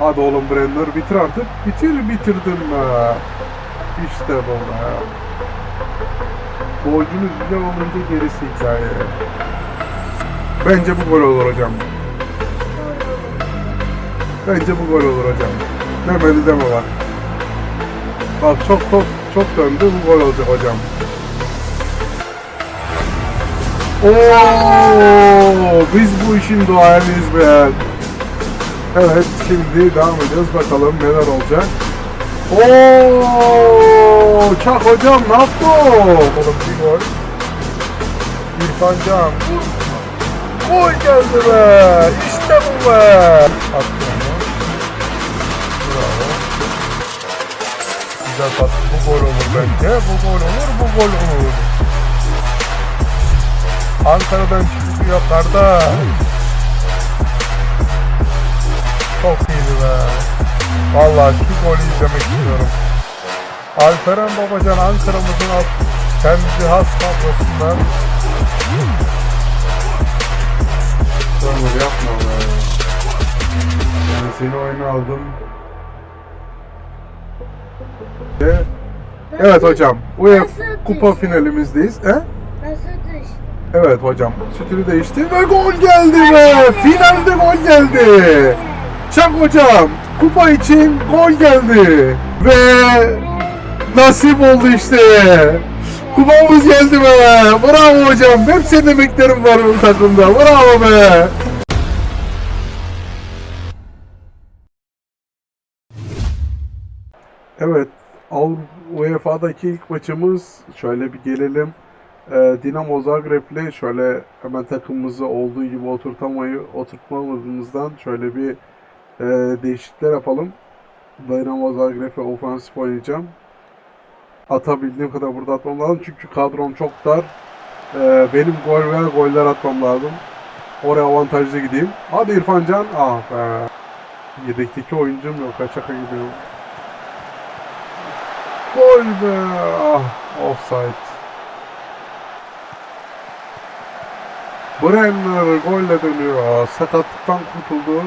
Hadi oğlum Brenner bitir artık. Bitir bitirdin be. İşte bu be. Golcünüz olunca gerisi hikaye. Bence bu gol olur hocam. Bence bu gol olur hocam. Demedi deme bak. Bak çok çok çok döndü bu gol olacak hocam. Oo, biz bu işin duayendeyiz be. Evet şimdi devam ediyoruz bakalım neler olacak. Oo, Çak hocam ne yaptı? Oğlum bir gol. İrfan Can. Gol geldi be. İşte bu be. Attı onu. Bravo. Güzel pas. Bu gol olur bence. Bu gol olur. Bu gol olur. Ankara'dan çıkıyor kardeş. Çok iyiydi be. Vallahi şu golü izlemek istiyorum. Alperen Babacan Ankara'mızın alt kendi has kadrosundan. Ömür yapma be. Yani seni oyuna aldım. Ve Evet hocam. UEFA kupa finalimizdeyiz. He? Nasıl düş? Evet hocam. Sütünü değişti ve gol geldi be. Finalde gol geldi. Çak hocam. Kupa için gol geldi. Ve nasip oldu işte. Kupamız geldi be. Bravo hocam. Hep senin emeklerin var bu takımda. Bravo be. Evet. UEFA'daki ilk maçımız. Şöyle bir gelelim. Ee, Dinamo Zagreb'le şöyle hemen takımımızı olduğu gibi oturtamayı oturtmamızdan şöyle bir e, değişiklikler yapalım. Dinamo Zagreb'e ofansif oynayacağım. Atabildiğim kadar burada atmam lazım çünkü kadrom çok dar. Ee, benim gol ve goller atmam lazım. Oraya avantajlı gideyim. Hadi İrfan Can. Ah be. Yedekteki oyuncum yok. Kaçaka gidiyorum. Gol be. Ah offside. Brenner golle dönüyor. Sakatlıktan kurtuldu.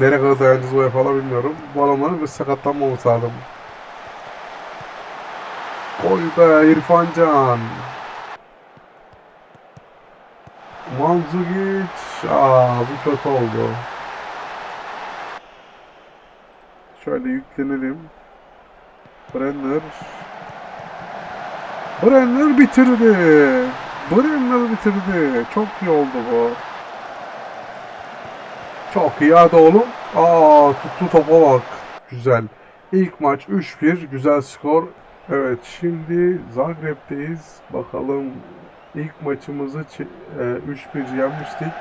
Nereye kadar dayanacağız o falan bilmiyorum. Bu adamların bir sakatlanmaması lazım. Gol be İrfan Can. Manzukic. Aa bu kötü oldu. Şöyle yüklenelim. Brenner. Brenner bitirdi. Brenner bitirdi. Çok iyi oldu bu. Çok iyi hadi oğlum. Aa tuttu topa bak. Güzel. İlk maç 3-1. Güzel skor. Evet şimdi Zagreb'teyiz. Bakalım ilk maçımızı e, 3-1 yenmiştik.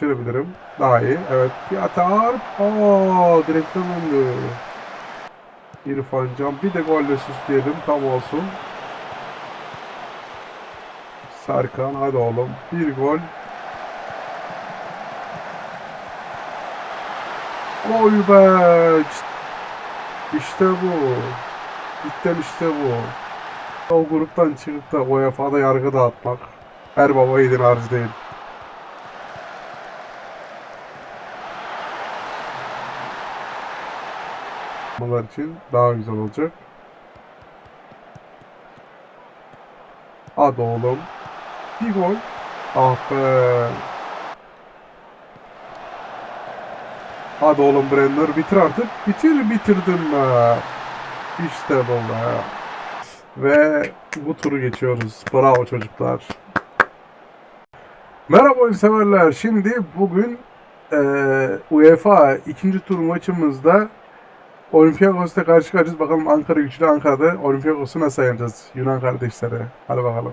Çevirebilirim. Daha iyi. Evet. Bir atar. Aa direkten döndü. İrfan Can. Bir de golle süsleyelim. Tam olsun. Serkan hadi oğlum. Bir gol. Gol be. İşte bu. Cidden işte bu. O gruptan çıkıp da UEFA'da yargı dağıtmak. Her baba yiğidin harcı değil. Bunlar için daha güzel olacak. Hadi oğlum. Bir gol. Ah be. Hadi oğlum Brenner bitir artık. Bitir bitirdin. İşte bu. Ve bu turu geçiyoruz. Bravo çocuklar. Merhaba oyun severler. Şimdi bugün eee UEFA ikinci tur maçımızda Olympiakos'ta karşı karşıyayız. Bakalım Ankara güçlü Ankara'da Olympiakos'u nasıl yeneceğiz Yunan kardeşleri. Hadi bakalım.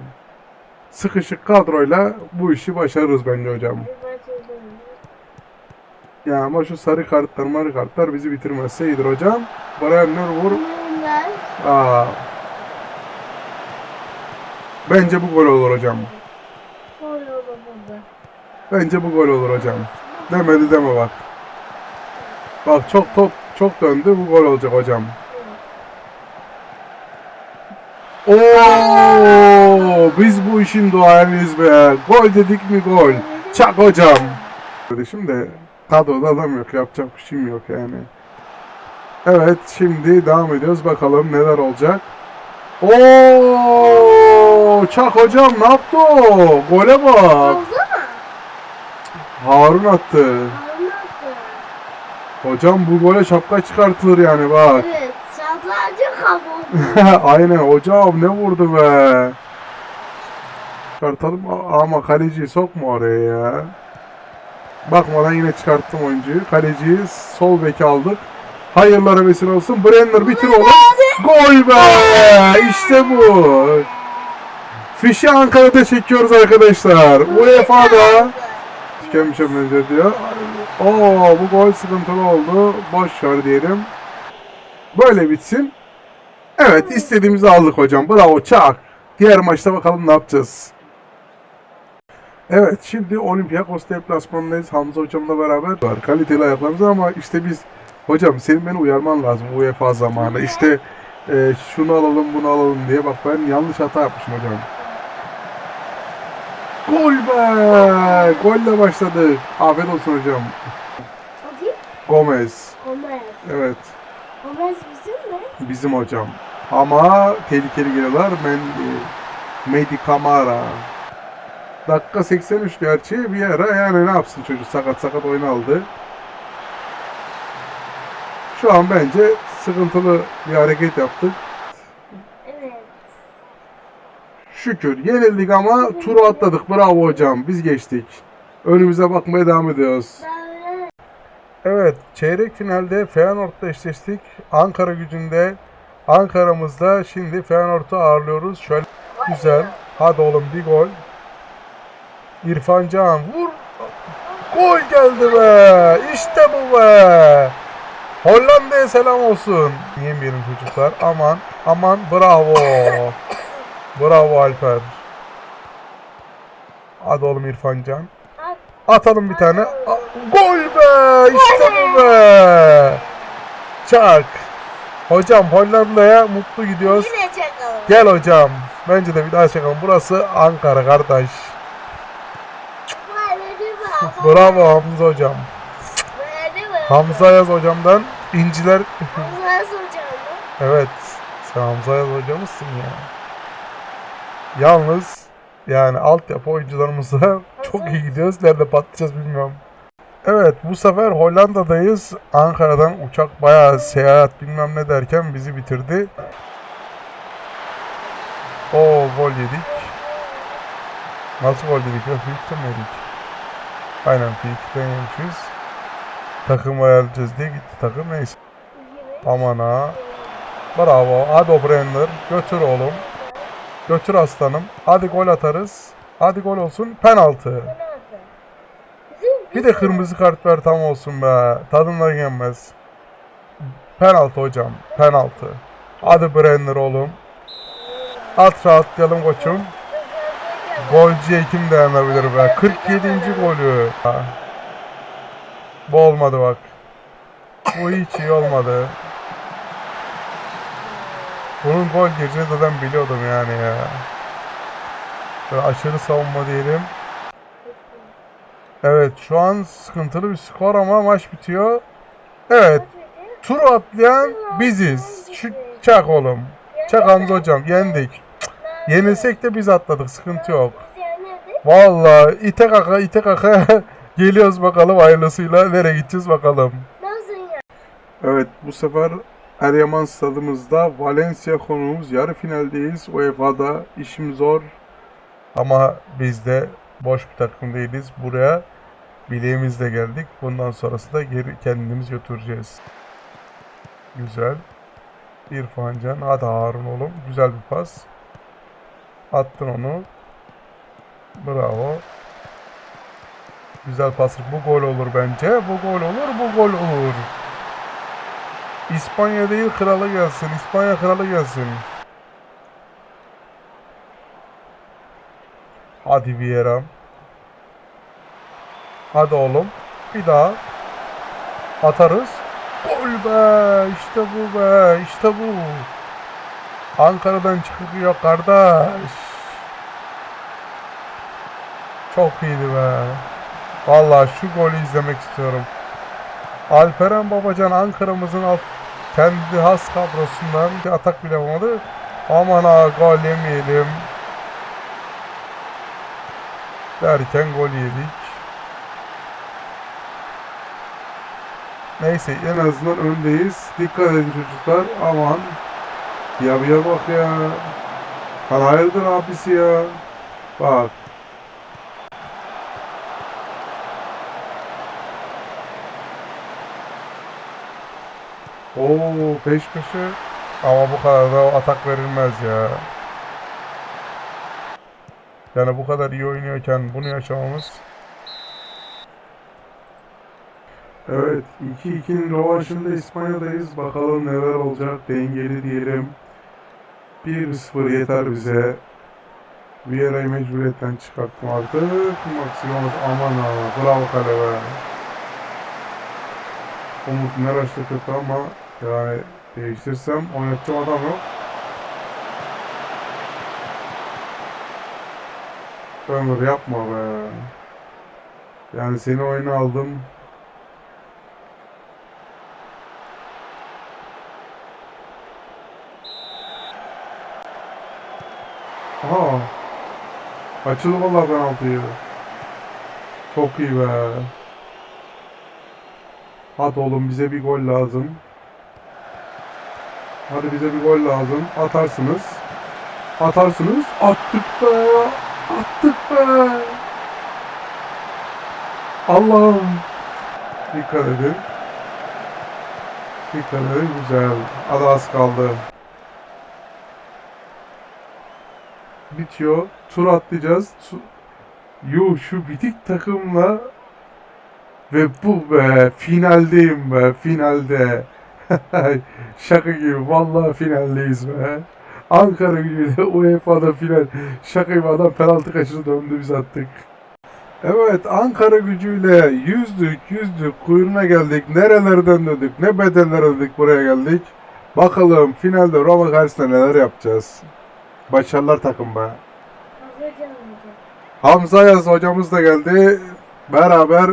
Sıkışık kadroyla bu işi başarırız bence hocam. Ya ama şu sarı kartlar marı kartlar bizi bitirmezse iyidir hocam. Brenner vur. Aa. Bence bu gol olur hocam. Bence bu gol olur hocam. Demedi deme bak. Bak çok top çok döndü bu gol olacak hocam. Oo, biz bu işin duayendeyiz be. Gol dedik mi gol. Çak hocam. Şimdi kadroda adam yok. Yapacak bir şeyim yok yani. Evet şimdi devam ediyoruz. Bakalım neler olacak. Oo, Çak hocam ne yaptı o? Gole bak. Harun attı. Hocam bu gole şapka çıkartılır yani bak. Evet. Sadece kabul. Aynen hocam ne vurdu be. Çıkartalım ama kaleciyi sokma oraya ya. Bakmadan yine çıkarttım oyuncuyu. Kaleciyi sol beki aldık. Hayırlara vesile olsun. Brenner bitir oğlum. Gol be! İşte bu. Fişi Ankara'da çekiyoruz arkadaşlar. UEFA'da tükenmişe benziyor diyor. Oo bu gol sıkıntılı oldu. Boş ver diyelim. Böyle bitsin. Evet istediğimizi aldık hocam. Bravo çak. Diğer maçta bakalım ne yapacağız. Evet şimdi Olympiakos deplasmanındayız. Hamza hocamla beraber var. Kaliteli ayaklarımız ama işte biz hocam senin beni uyarman lazım UEFA zamanı. İşte e, şunu alalım bunu alalım diye. Bak ben yanlış hata yapmışım hocam. Gol be! Golle başladık. Afiyet olsun hocam. Gomez. Gomez. Evet. Gomez bizim mi? Bizim hocam. Ama tehlikeli geliyorlar. Mendy, Medi Camara. Dakika 83 gerçi bir ara yani ne yapsın çocuk sakat sakat oyun aldı. Şu an bence sıkıntılı bir hareket yaptık. Evet. Şükür yenildik ama turu atladık. Bravo hocam biz geçtik. Önümüze bakmaya devam ediyoruz. Evet, çeyrek finalde Feyenoord'la eşleştik. Ankara gücünde. Ankara'mızda şimdi Feyenoord'u ağırlıyoruz. Şöyle güzel. Hadi oğlum bir gol. İrfan Can vur. Gol geldi be. İşte bu be. Hollanda'ya selam olsun. Yemeyelim çocuklar. Aman aman bravo. Bravo Alper. Hadi oğlum İrfan Can. At. Atalım bir tane. A- Gol be! İşte bu be! Çak. Hocam Hollanda'ya mutlu gidiyoruz. Gel hocam. Bence de bir daha çakalım. Burası Ankara kardeş. Bravo Hamza hocam. Hamza Yaz hocamdan inciler. Hamza soracağım mı? evet. Sen Hamza Yaz hocamızsın ya. Yalnız yani altyapı oyuncularımızla çok iyi gidiyoruz. Nerede patlayacağız bilmiyorum. Evet bu sefer Hollanda'dayız. Ankara'dan uçak bayağı seyahat bilmem ne derken bizi bitirdi. O gol yedik. Nasıl gol yedik? Frikikten mi yedik? Aynen Frikikten yemişiz. Takım ayarlayacağız diye gitti takım neyse. Aman ha. Bravo. Hadi o Brenner. Götür oğlum. Götür aslanım. Hadi gol atarız. Hadi gol olsun. Penaltı. Bir de kırmızı kart ver tam olsun be. Tadından yenmez. Penaltı hocam. Penaltı. Hadi Brenner oğlum. At rahatlayalım koçum. Golcüye kim dayanabilir be? 47. golü. Bu olmadı bak. Bu hiç iyi olmadı. Bunun gol gireceğini zaten biliyordum yani ya. Böyle aşırı savunma diyelim. Evet şu an sıkıntılı bir skor ama maç bitiyor. Evet turu atlayan biziz. Şu çak oğlum. Çak Hamza hocam yendik. Yenilsek de biz atladık sıkıntı yok. Vallahi ite kaka ite kaka geliyoruz bakalım hayırlısıyla nereye gideceğiz bakalım. Evet bu sefer Eryaman stadımızda Valencia konuğumuz yarı finaldeyiz. UEFA'da işim zor. Ama biz de boş bir takım değiliz. Buraya bileğimizle geldik. Bundan sonrası da geri kendimiz götüreceğiz. Güzel. İrfan Can. Hadi Harun oğlum. Güzel bir pas. Attın onu. Bravo. Güzel pas. Bu gol olur bence. Bu gol olur. Bu gol olur. İspanya değil kralı gelsin. İspanya kralı gelsin. Hadi Vieira. Hadi oğlum. Bir daha. Atarız. Gol be. İşte bu be. İşte bu. Ankara'dan çıkıyor kardeş. Çok iyiydi be. Vallahi şu golü izlemek istiyorum. Alperen Babacan Ankara'mızın alt, kendi has kadrosundan bir atak bile yapamadı. Aman ha gol yemeyelim. Derken gol yedik. Neyse en azından öndeyiz. Dikkat edin çocuklar. Aman. Ya bir bak ya. Lan hayırdır abisi ya. Bak. Oo peş peşe. Ama bu kadar da atak verilmez ya. Yani bu kadar iyi oynuyorken bunu yaşamamız. Evet 2-2'nin rövanşında İspanya'dayız. Bakalım neler olacak. Dengeli diyelim. 1-0 yeter bize. Vieira'yı mecburiyetten çıkarttım artık. Maksimum aman ha. Bravo kale. Umut Meraş da kötü ama yani değiştirsem oynatacağım adam yok. Ömür yapma be. Yani seni oyuna aldım. Aa. Açıldı valla penaltıyı. Çok iyi be. Hadi oğlum bize bir gol lazım. Hadi bize bir gol lazım. Atarsınız. Atarsınız. Attık be. Attık be. Allah'ım. Dikkat edin. Dikkat edin. Güzel. Hadi az kaldı. Bitiyor. Tur atlayacağız. Tu- Yo şu bitik takımla ve bu be finaldeyim be finalde. Şaka gibi vallahi finaldeyiz be. Ankara gücüyle UEFA'da final. Şaka gibi adam penaltı kaçırdı döndü biz attık. Evet Ankara gücüyle yüzdük yüzdük kuyruğuna geldik. Nerelerden döndük ne bedeller ödedik buraya geldik. Bakalım finalde Roma karşısında neler yapacağız. Başarılar takım be. Hamza Yaz hocamız da geldi. Beraber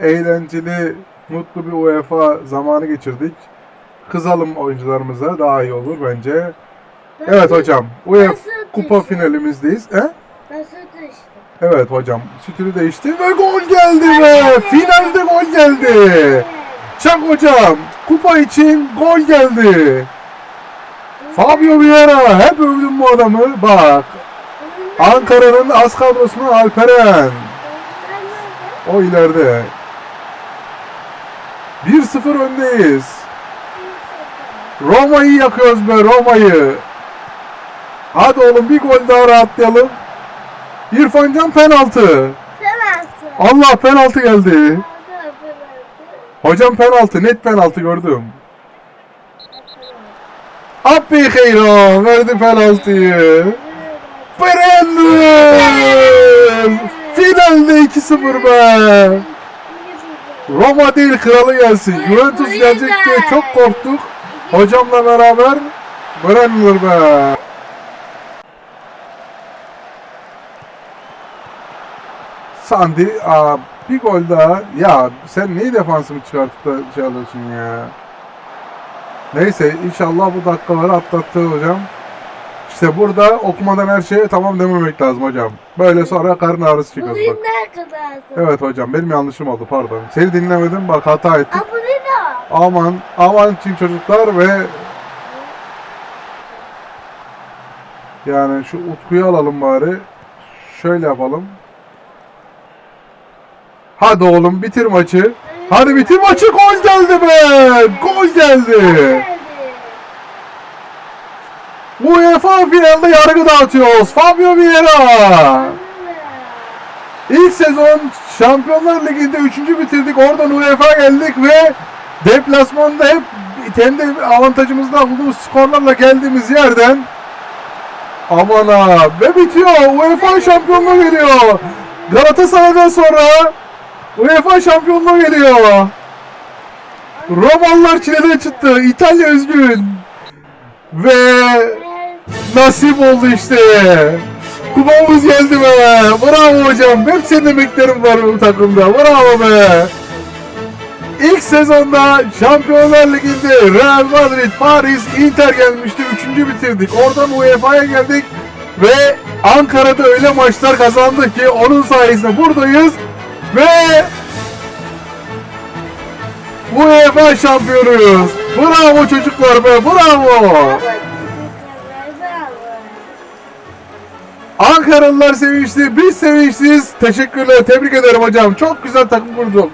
eğlenceli, mutlu bir UEFA zamanı geçirdik. Kızalım oyuncularımıza daha iyi olur bence. Evet hocam, UEFA kupa finalimizdeyiz. He? Evet hocam, sütünü değişti ve gol geldi be! Finalde gol geldi! Çak hocam, kupa için gol geldi! Fabio Vieira, hep övdüm bu adamı. Bak, Ankara'nın az kadrosunun Alperen. O ileride. 1-0 öndeyiz. Roma'yı yakıyoruz be Roma'yı. Hadi oğlum bir gol daha rahatlayalım. İrfancan penaltı. Penaltı. Allah penaltı geldi. Hocam penaltı net penaltı gördüm. Abbi Heyro verdi penaltıyı. Brenner! Finalde 2-0 be. Roma değil kralı gelsin. Juventus gelecek diye çok korktuk. Hocamla beraber Brenner be. Sandy aa, bir gol daha. Ya sen neyi defansımı çıkartıp da şey alıyorsun ya. Neyse inşallah bu dakikaları atlattı hocam. İşte burada okumadan her şeye tamam dememek lazım hocam. Böyle sonra karın ağrısı çıkıyor. Bulayım bak. Evet hocam benim yanlışım oldu pardon. Seni dinlemedim bak hata ettik. Aa bu ne da? Aman aman için çocuklar ve yani şu Utku'yu alalım bari. Şöyle yapalım. Hadi oğlum bitir maçı. Hadi bitir maçı gol geldi be. Gol geldi. UEFA finalde yargı dağıtıyoruz. Fabio Vieira. İlk sezon Şampiyonlar Ligi'nde 3. bitirdik. Oradan UEFA geldik ve deplasmanda hep kendi avantajımızda bulduğumuz skorlarla geldiğimiz yerden aman ha ve bitiyor. UEFA şampiyonluğu geliyor. Galatasaray'dan sonra UEFA şampiyonluğu geliyor. Romalılar çileden çıktı. İtalya üzgün. Ve nasip oldu işte. Kupamız geldi be. Bravo hocam. Hep senin emeklerin var bu takımda. Bravo be. İlk sezonda Şampiyonlar Ligi'nde Real Madrid, Paris, Inter gelmişti. Üçüncü bitirdik. Oradan UEFA'ya geldik. Ve Ankara'da öyle maçlar kazandık ki onun sayesinde buradayız. Ve UEFA şampiyonuyuz. Bravo çocuklar be bravo. Ankaralılar sevinçli, biz sevinçliyiz. Teşekkürler, tebrik ederim hocam. Çok güzel takım kurdum.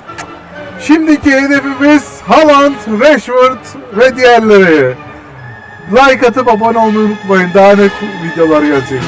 Şimdiki hedefimiz Haaland, Rashford ve diğerleri. Like atıp abone olmayı unutmayın. Daha ne videolar gelecek.